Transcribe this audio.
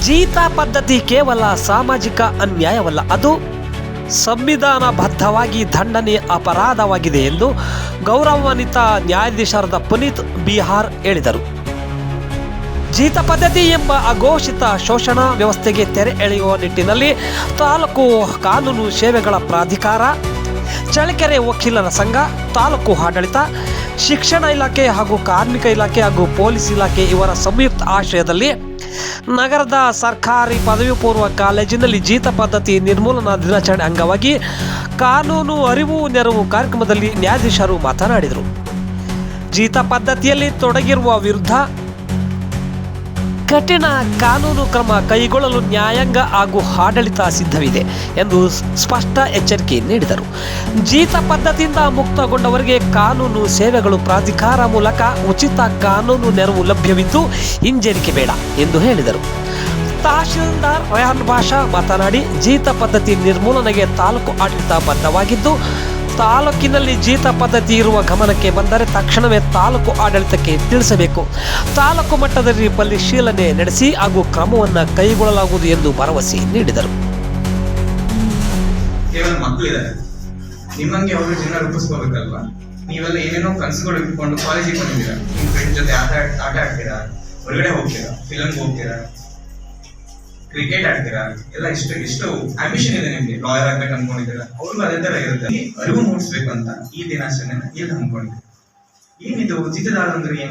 ಜೀತ ಪದ್ಧತಿ ಕೇವಲ ಸಾಮಾಜಿಕ ಅನ್ಯಾಯವಲ್ಲ, ಅದು ಸಂವಿಧಾನಬದ್ಧವಾಗಿ ದಂಡನೆ ಅಪರಾಧವಾಗಿದೆ ಎಂದು ಗೌರವಾನ್ವಿತ ನ್ಯಾಯಾಧೀಶರಾದ ಪುನೀತ್ ಬಿಹಾರ್ ಹೇಳಿದರು. ಜೀತ ಪದ್ಧತಿ ಎಂಬ ಅಘೋಷಿತ ಶೋಷಣಾ ವ್ಯವಸ್ಥೆಗೆ ತೆರೆ ಎಳೆಯುವ ನಿಟ್ಟಿನಲ್ಲಿ ತಾಲೂಕು ಕಾನೂನು ಸೇವೆಗಳ ಪ್ರಾಧಿಕಾರ, ಚಳ್ಳಕೆರೆ ವಕೀಲರ ಸಂಘ, ತಾಲೂಕು ಆಡಳಿತ, ಶಿಕ್ಷಣ ಇಲಾಖೆ ಹಾಗೂ ಕಾರ್ಮಿಕ ಇಲಾಖೆ ಹಾಗೂ ಪೊಲೀಸ್ ಇಲಾಖೆ ಇವರ ಸಂಯುಕ್ತ ಆಶ್ರಯದಲ್ಲಿ ನಗರದ ಸರ್ಕಾರಿ ಪದವಿ ಪೂರ್ವ ಕಾಲೇಜಿನಲ್ಲಿ ಜೀತ ಪದ್ಧತಿ ನಿರ್ಮೂಲನಾ ದಿನಾಚರಣೆ ಅಂಗವಾಗಿ ಕಾನೂನು ಅರಿವು ನೆರವು ಕಾರ್ಯಕ್ರಮದಲ್ಲಿ ನ್ಯಾಯಾಧೀಶರು ಮಾತನಾಡಿದರು. ಜೀತ ಪದ್ಧತಿಯಲ್ಲಿ ತೊಡಗಿರುವ ವಿರುದ್ಧ ಕಠಿಣ ಕಾನೂನು ಕ್ರಮ ಕೈಗೊಳ್ಳಲು ನ್ಯಾಯಾಂಗ ಹಾಗೂ ಆಡಳಿತ ಸಿದ್ಧವಿದೆ ಎಂದು ಸ್ಪಷ್ಟ ಎಚ್ಚರಿಕೆ ನೀಡಿದರು. ಜೀತ ಪದ್ಧತಿಯಿಂದ ಮುಕ್ತಗೊಂಡವರಿಗೆ ಕಾನೂನು ಸೇವೆಗಳು ಪ್ರಾಧಿಕಾರ ಮೂಲಕ ಉಚಿತ ಕಾನೂನು ನೆರವು ಲಭ್ಯವಿದ್ದು ಹಿಂಜರಿಕೆ ಬೇಡ ಎಂದು ಹೇಳಿದರು. ತಹಶೀಲ್ದಾರ್ ರಯಾನ್ ಭಾಷಾ ಮಾತನಾಡಿ, ಜೀತ ಪದ್ಧತಿ ನಿರ್ಮೂಲನೆಗೆ ತಾಲೂಕು ಆಡಳಿತ ಬದ್ಧವಾಗಿದ್ದು ತಾಲೂಕಿನಲ್ಲಿ ಜೀತ ಪದ್ಧತಿ ಇರುವ ಗಮನಕ್ಕೆ ಬಂದರೆ ತಕ್ಷಣವೇ ತಾಲೂಕು ಆಡಳಿತಕ್ಕೆ ತಿಳಿಸಬೇಕು. ತಾಲೂಕು ಮಟ್ಟದಲ್ಲಿ ಪರಿಶೀಲನೆ ನಡೆಸಿ ಹಾಗೂ ಕ್ರಮವನ್ನು ಕೈಗೊಳ್ಳಲಾಗುವುದು ಎಂದು ಭರವಸೆ ನೀಡಿದರು. ನಿಮ್ಮಂಗೆ ಅವರು ಜೀವನ ರೂಪಿಸ್ಕೋಬೇಕಲ್ವಾ? ನೀವೆಲ್ಲ ಏನೇನೋ ಕನಸುಗಳು ಇಟ್ಕೊಂಡು ಕಾಲೇಜಿಗೆ ಬಂದಿದ್ದೀರಾ? ನಿಮ್ಮ ಫ್ರೆಂಡ್ ಜೊತೆ ಆಟ ಆಟ ಆಡ್ತೀರಾ? ಹೊರಗಡೆ ಹೋಗ್ತೀರಾ? ಫಿಲಮ್ಗೆ ಹೋಗ್ತೀರಾ? ಕ್ರಿಕೆಟ್ ಆಡ್ತೀರಾ? ಎಲ್ಲ ಇಷ್ಟು ಇಷ್ಟು ಆಂಬಿಷನ್ ಇದೆ ನಿಮ್ಗೆ. ಲಾಯರ್ ಆಗ್ಬೇಕು ಅನ್ಕೊಂಡಿದ್ದೀರಾ? ಅವ್ರು ಅದೇ ತರ ಇರುತ್ತೆ. ಅರಿವು ಮೂಡಿಸ್ಬೇಕು ಅಂತ ಈ ದಿನಾಚರಣೆ ಇಲ್ಲಿ ಹಮ್ಮಿಕೊಂಡಿದ್ದೀವಿ. ಏನಿದು? ಉಚಿತದಾರ ಅಂದ್ರೆ ಏನು?